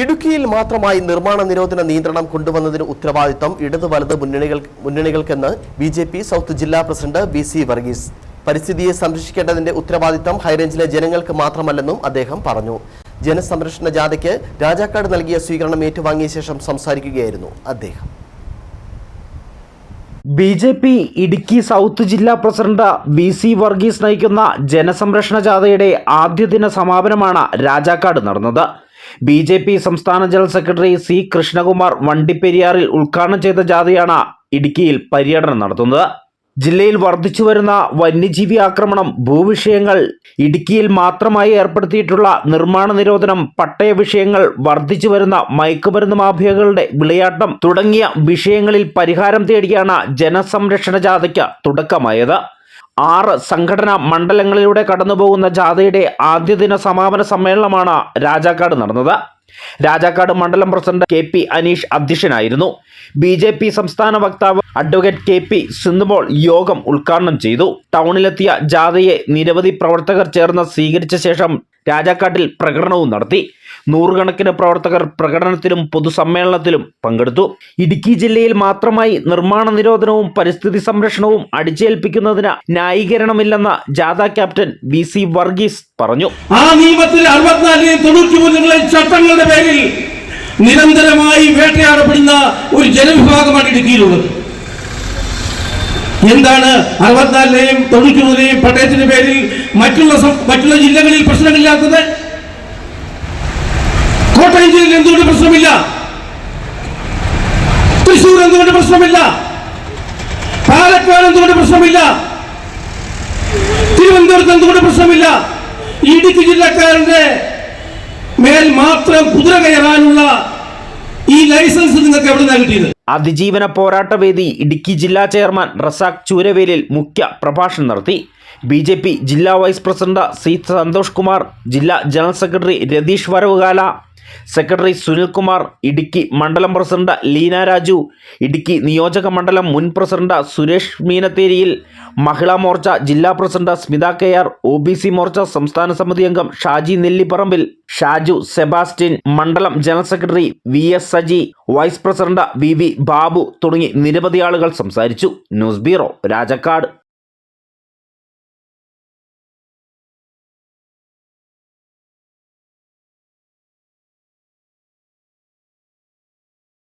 ഇടുക്കിയിൽ മാത്രമായി നിർമ്മാണ നിരോധന നിയന്ത്രണം കൊണ്ടുവന്നതിന് ഉത്തരവാദിത്തം ഇടത് വലത് മുന്നണികൾ മുന്നണികൾക്കെന്ന് ബി ജെ പി സൗത്ത് ജില്ലാ പ്രസിഡന്റ് ബി സി വർഗീസ്. പരിസ്ഥിതിയെ സംരക്ഷിക്കേണ്ടതിന്റെ ഉത്തരവാദിത്തം ഹൈറേഞ്ചിലെ ജനങ്ങൾക്ക് മാത്രമല്ലെന്നും അദ്ദേഹം പറഞ്ഞു. ജനസംരക്ഷണ ജാഥയ്ക്ക് രാജാക്കാട് നൽകിയ സ്വീകരണം ഏറ്റുവാങ്ങിയ ശേഷം സംസാരിക്കുകയായിരുന്നു അദ്ദേഹം. B J P Idukki south ജില്ലാ പ്രസിഡന്റ് ബി സി വർഗീസ് നയിക്കുന്ന ജനസംരക്ഷണ ജാഥയുടെ ആദ്യ ദിന സമാപനമാണ് രാജാക്കാട് നടന്നത്. ബി ജെ പി സംസ്ഥാന ജനറൽ സെക്രട്ടറി സി കൃഷ്ണകുമാർ വണ്ടിപ്പെരിയാറിൽ ഉദ്ഘാടനം ചെയ്ത ജാഥയാണ് ഇടുക്കിയിൽ പര്യടനം നടത്തുന്നത്. ജില്ലയിൽ വർദ്ധിച്ചു വരുന്ന വന്യജീവി ആക്രമണം ഭൂവിഷയങ്ങൾ ഇടുക്കിയിൽ മാത്രമായി ഏർപ്പെടുത്തിയിട്ടുള്ള നിർമ്മാണ നിരോധനം പട്ടയ വിഷയങ്ങൾ വർദ്ധിച്ചു വരുന്ന മയക്കുമരുന്ന് മാഫിയകളുടെ വിളയാട്ടം തുടങ്ങിയ വിഷയങ്ങളിൽ പരിഹാരം തേടിയാണ് ജനസംരക്ഷണ ജാഥയ്ക്ക് തുടക്കമായത്. ആറ് സംഘടനാ മണ്ഡലങ്ങളിലൂടെ കടന്നുപോകുന്ന ജാഥയുടെ ആദ്യ ദിന സമാപന സമ്മേളനമാണ് രാജാക്കാട് നടന്നത്. രാജാക്കാട് മണ്ഡലം പ്രസിഡന്റ് കെ പി അനീഷ് അധ്യക്ഷനായിരുന്നു. ബി ജെ പി സംസ്ഥാന വക്താവ് അഡ്വക്കേറ്റ് കെ പി സിന്ധുമോൾ യോഗം ഉദ്ഘാടനം ചെയ്തു. ടൗണിലെത്തിയ ജാഥയെ നിരവധി പ്രവർത്തകർ ചേർന്ന് സ്വീകരിച്ച ശേഷം രാജാക്കാട്ടിൽ പ്രകടനവും നടത്തി. നൂറുകണക്കിന് പ്രവർത്തകർ പ്രകടനത്തിലും പൊതുസമ്മേളനത്തിലും പങ്കെടുത്തു. ഇടുക്കി ജില്ലയിൽ മാത്രമായി നിർമ്മാണ നിരോധനവും പരിസ്ഥിതി സംരക്ഷണവും അടിച്ചേൽപ്പിക്കുന്നതിന് ന്യായീകരണമില്ലെന്ന് ജാഥ ക്യാപ്റ്റൻ വി സി വർഗീസ് പറഞ്ഞു. ആ നിയമത്തിൽ ചട്ടങ്ങളുടെ പേരിൽ നിരന്തരമായി വേട്ടയാടപ്പെടുന്ന ഒരു ജനവിഭാഗമാണ് ഇടുക്കിയിലുള്ളത്. എന്താണ് അറുപത്തിനാലിലെയും തൊണ്ണൂറ്റി മൂന്നിലെയും പട്ടയത്തിന്റെ പേരിൽ മറ്റുള്ള മറ്റുള്ള ജില്ലകളിൽ പ്രശ്നമില്ലാത്തത്? കോട്ടയം ജില്ലയിൽ എന്തുകൊണ്ട് പ്രശ്നമില്ല? തൃശൂർ എന്തുകൊണ്ട് പ്രശ്നമില്ല? പാലക്കാട് എന്തുകൊണ്ട് പ്രശ്നമില്ല? തിരുവനന്തപുരത്ത് എന്തുകൊണ്ട് പ്രശ്നമില്ല? ഇടുക്കി ജില്ലക്കാരന്റെ മേൽ മാത്രം കുതിര കയറാനുള്ള ഈ ലൈസൻസ് നിങ്ങൾക്ക് എവിടെ നിന്നാണ് കിട്ടിയത്? അതിജീവന പോരാട്ടവേദി ഇടുക്കി ജില്ലാ ചെയർമാൻ റസാഖ് ചൂരവേലിൽ മുഖ്യ പ്രഭാഷണം നടത്തി. ബി ജെ പി ജില്ലാ vice president C Santhosh Kumar ജില്ലാ general secretary Ratheesh വരവുകാല secretary Sunilkumar Idukki മണ്ഡലം പ്രസിഡന്റ് ലീന രാജു ഇടുക്കി നിയോജക മണ്ഡലം മുൻ പ്രസിഡന്റ് സുരേഷ് മീനത്തേരിയിൽ മഹിളാ മോർച്ച ജില്ലാ president Smitha K R O B C Morcha സംസ്ഥാന സമിതി അംഗം ഷാജി നെല്ലിപ്പറമ്പിൽ ഷാജു സെബാസ്റ്റ്യൻ മണ്ഡലം general secretary V S Saji vice president V V Babu തുടങ്ങി നിരവധി ആളുകൾ സംസാരിച്ചു. News bureau Rajakkad.